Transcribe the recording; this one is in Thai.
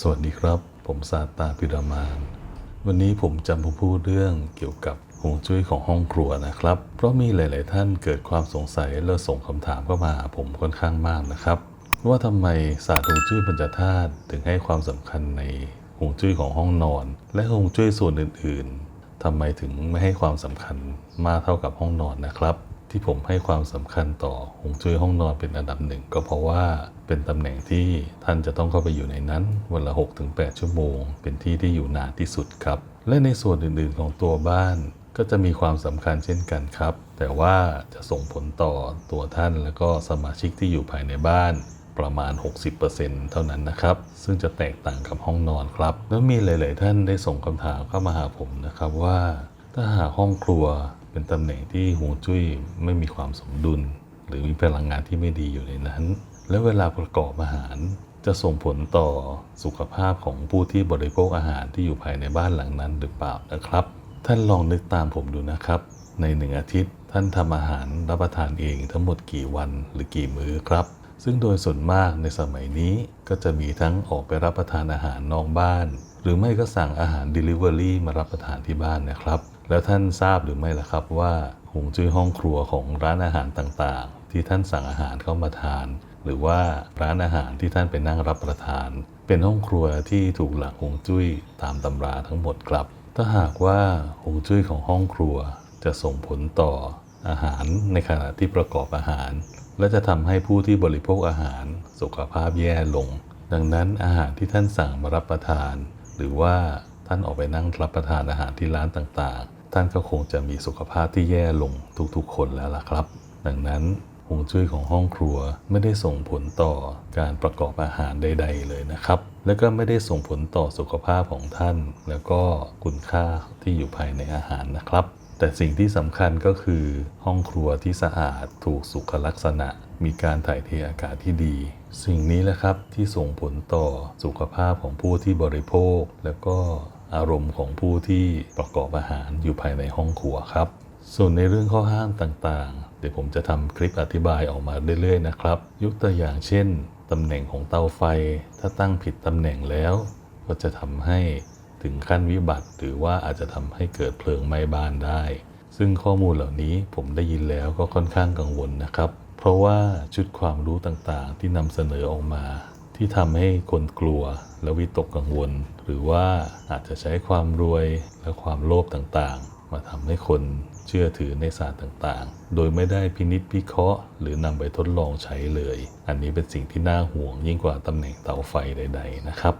สวัสดีครับ ผมซาตาพิรามาน วันนี้ผมจะมาพูดเรื่องเกี่ยวกับฮวงจุ้ยของห้องครัวนะครับ เพราะมีหลาย ๆ ท่านเกิดความสงสัยและส่งคำถามเข้ามาผมค่อนข้างมากนะครับ ว่าทำไมศาสตร์ฮวงจุ้ยบรรจธาตุถึงให้ความสำคัญในฮวงจุ้ยของห้องนอน และฮวงจุ้ยส่วนอื่น ๆทำไมถึงไม่ให้ความสำคัญมากเท่ากับห้องนอนนะครับ ที่ผมให้ความสำคัญต่อฮวงจุ้ยห้องนอนเป็นอันดับหนึ่งก็เพราะว่าเป็นตำแหน่งที่ท่านจะต้องเข้าไปอยู่ในนั้น วันละ 6-8 ชั่วโมง เป็นที่ที่อยู่นานที่สุดครับ และในส่วนอื่นๆของตัวบ้านก็จะมีความสำคัญเช่นกันครับ แต่ว่าจะส่งผลต่อตัวท่านและก็สมาชิกที่อยู่ภายในบ้านประมาณ 60%เท่านั้นนะครับ ซึ่งจะแตกต่างกับห้องนอนครับ แล้วมีหลาย ๆ ท่านได้ส่งคำถามเข้ามาหาผมนะครับว่า ถ้าหากห้องครัว เป็นตำแหน่งที่ฮวงจุ้ยไม่มีความสมดุล หรือมีพลังงานที่ไม่ดีอยู่ในนั้น และเวลาประกอบอาหารจะส่งผลต่อสุขภาพของผู้ที่บริโภคอาหารที่อยู่ภายในบ้านหลังนั้นหรือเปล่านะครับ ท่านลองนึกตามผมดูนะครับ ในหนึ่งอาทิตย์ ท่านทำอาหารรับประทานเองทั้งหมดกี่วันหรือกี่มื้อครับ ซึ่งโดยส่วนมากในสมัยนี้ก็จะมีทั้งออกไปรับประทานอาหารนอกบ้าน หรือไม่ก็สั่งอาหาร Delivery มารับประทานที่บ้านนะครับ แล้วท่านทราบหรือไม่ล่ะครับว่าหงจุ้ยห้องครัวของร้านอาหารต่างๆ ที่ท่านสั่งอาหารเข้ามาทาน หรือว่าร้านอาหารที่ท่านไปนั่งรับประทาน เป็นห้องครัวที่ถูกหลักฮวงจุ้ยตามตำราทั้งหมดครับ ถ้าหากว่าฮวงจุ้ยของห้องครัวจะส่งผลต่ออาหารในขณะที่ประกอบอาหาร และจะทำให้ผู้ที่บริโภคอาหารสุขภาพแย่ลง ดังนั้นอาหารที่ท่านสั่งมารับประทาน หรือว่าท่านออกไปนั่งรับประทานอาหารที่ร้านต่างๆ ท่านก็คงจะมีสุขภาพที่แย่ลงทุกๆ คนแล้วล่ะครับ ดังนั้นฮวงจุ้ยของห้องครัวไม่ได้ส่งผลต่อการประกอบอาหารใด ๆ เลยนะครับ และก็ไม่ได้ส่งผลต่อสุขภาพของท่าน แล้วก็คุณค่าที่อยู่ภายในอาหารนะครับ แต่สิ่งที่สำคัญก็คือห้องครัวที่สะอาดถูกสุขลักษณะ มีการถ่ายเทอากาศที่ดี สิ่งนี้แหละครับที่ส่งผลต่อสุขภาพของผู้ที่บริโภค แล้วก็ อารมณ์ของผู้ที่ประกอบอาหารอยู่ภายในห้องครัวครับ ส่วนในเรื่องข้อห้ามต่างๆ เดี๋ยวผมจะทำคลิปอธิบายออกมาเรื่อยๆนะครับ ยกตัวอย่างเช่นตำแหน่งของเตาไฟ ถ้าตั้งผิดตำแหน่งแล้ว ก็จะทำให้ถึงขั้นวิบัติ หรือว่าอาจจะทำให้เกิดเพลิงไหม้บ้านได้ ซึ่งข้อมูลเหล่านี้ผมได้ยินแล้วก็ค่อนข้างกังวลนะครับ เพราะว่าชุดความรู้ต่างๆ ที่นำเสนอออกมา ที่ทำให้คนกลัวและวิตกกังวล หรือว่าอาจจะใช้ความรวยและความโลภต่างๆ มาทำให้คนเชื่อถือในศาสตร์ต่างๆ โดยไม่ได้พินิษพิเคราะห์ หรือนำไปทดลองใช้เลย อันนี้เป็นสิ่งที่น่าห่วงยิ่งกว่าตำแหน่งเตาไฟใด ๆ นะครับ